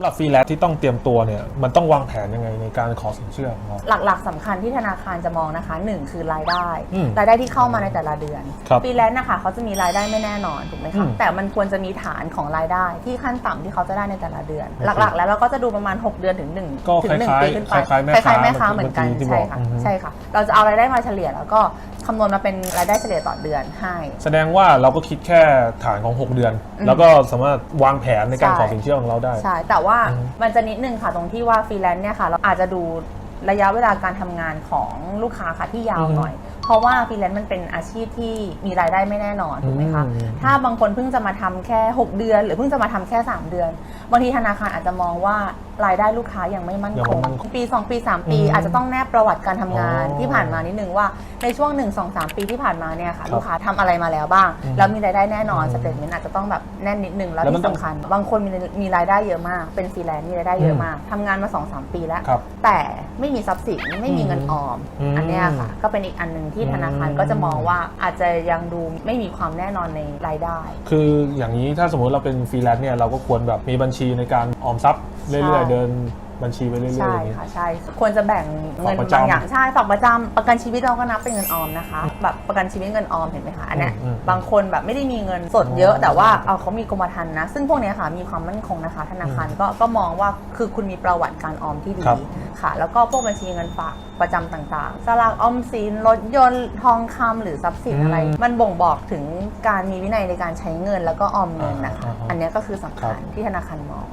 สำหรับฟรีแลนซ์ที่ต้องเตรียมตัวเนี่ยมันต้องวางแผนยังไงในการขอสินเชื่อของเรา หลักๆสำคัญที่ธนาคารจะมองนะคะหนึ่งคือรายได้ อืมรายได้ที่เข้ามาในแต่ละเดือนครับฟรีแลนซ์นะคะเขาจะมีรายได้ไม่แน่นอนถูกไหมอืคะมแต่มันควรจะมีฐานของรายได้ที่ขั้นต่ำที่เขาจะได้ในแต่ละเดือนโอเคหลักๆ แล้วเราก็จะดูประมาณ 6 เดือนถึง1ก็ถึงหนึ่งคล้ายๆปีขึ้นไปคล้ายๆแม่ค้าแม่ค้าเหมือนกันเมื่อกี้ที่บใช่อกค่ะอือฮึ ใช่ค่ะ เราจะเอารายได้มาเฉลี่ยแล้วก็คำนวณมาเป็นรายได้เฉลี่ยต่อเดือนให้ แสดงว่าเราก็คิดแค่ฐานของ 6 เดือน อืม แล้วก็สามารถวางแผนในการใช่ขอสินเชื่อของเราได้ ใช่ แต่ว่าอืม มันจะนิดนึงค่ะตรงที่ว่าฟรีแลนซ์เนี่ยค่ะ เราอาจจะดูระยะเวลาการทำงานของลูกค้าค่ะที่ยาวหน่อย เพราะว่าฟรีแลนซ์มันเป็นอาชีพที่มีรายได้ไม่แน่นอนถูกไหมคะอืม ถ้าบางคนเพิ่งจะมาทำแค่ 6 เดือน หรือเพิ่งจะมาทำแค่ 3 เดือน บางทีธนาคารอาจจะมองว่า รายได้ลูกค้ายังไม่มั่นยังคไม่งมั่นคงปี 2 ปี 3 ปี อืมอาจจะต้องแนบประวัติการทำงานอ๋อที่ผ่านมานิดนึงว่าในช่วง 1 2 3 ปีที่ผ่านมาเนี่ยค่ะ ครับลูกค้าทำอะไรมาแล้วบ้าง อืมแล้วมีรายได้แน่นอนอืมสเตทเมนต์อาจจะต้องแบบแน่นนิดนึงแล้วแล้วมันที่ต้องสำคัญ บางคนมีมีรายได้เยอะมาก เป็นฟรีแลนซ์มีรายได้เยอะอืมมากทำงานมา 2-3 ปีแล้ว ครับแต่ไม่มีทรัพย์สินไม่มีเงินออมอืมอันเนี้ยค่ะ ก็เป็นอีกอันหนึ่งที่ธนาคารอืม ก็จะมองว่าอาจจะยังดูไม่มีความแน่นอนในรายได้ คืออย่างนี้ถ้าสมมติเราเป็นฟรีแลนซ์เนี่ยเราก็ควรแบบมีบัญชีในการออมทรัพย์ เรื่อยใช่ๆเดินบัญชีไปเรื่อยๆ ใช่อย่างนี้ค่ะใช่ควรจะแบ่งเงินฝากประจำบางอย่างใช่ฝากประจำประกันชีวิตเราก็นับเป็นเงินออมนะคะ แบบประกันชีวิตเงินออมเห็นไหมคะอันเนี้ยอืมอืมบางคนแบบไม่ได้มีเงินสดเยอะ อ๋อแต่ว่าเอาเขามีกรมธรรม์นะ ซึ่งพวกเนี้ยค่ะมีความมั่นคงนะคะ ธนาคารก็ก็มองว่าคือคุณมีประวัติการออมที่ดีครับ ค่ะ แล้วก็พวกบัญชีเงินฝากประจำต่างๆ สลากออมสินรถยนต์ทองคำหรือทรัพย์สินอะไรอืมมันบ่งบอกถึงการมีวินัยในการใช้เงินแล้วก็ออมเงินนะคะ อ่าอ่าอ่าอันเนี้ยก็คือสำคัญครับที่ธนาคารมอง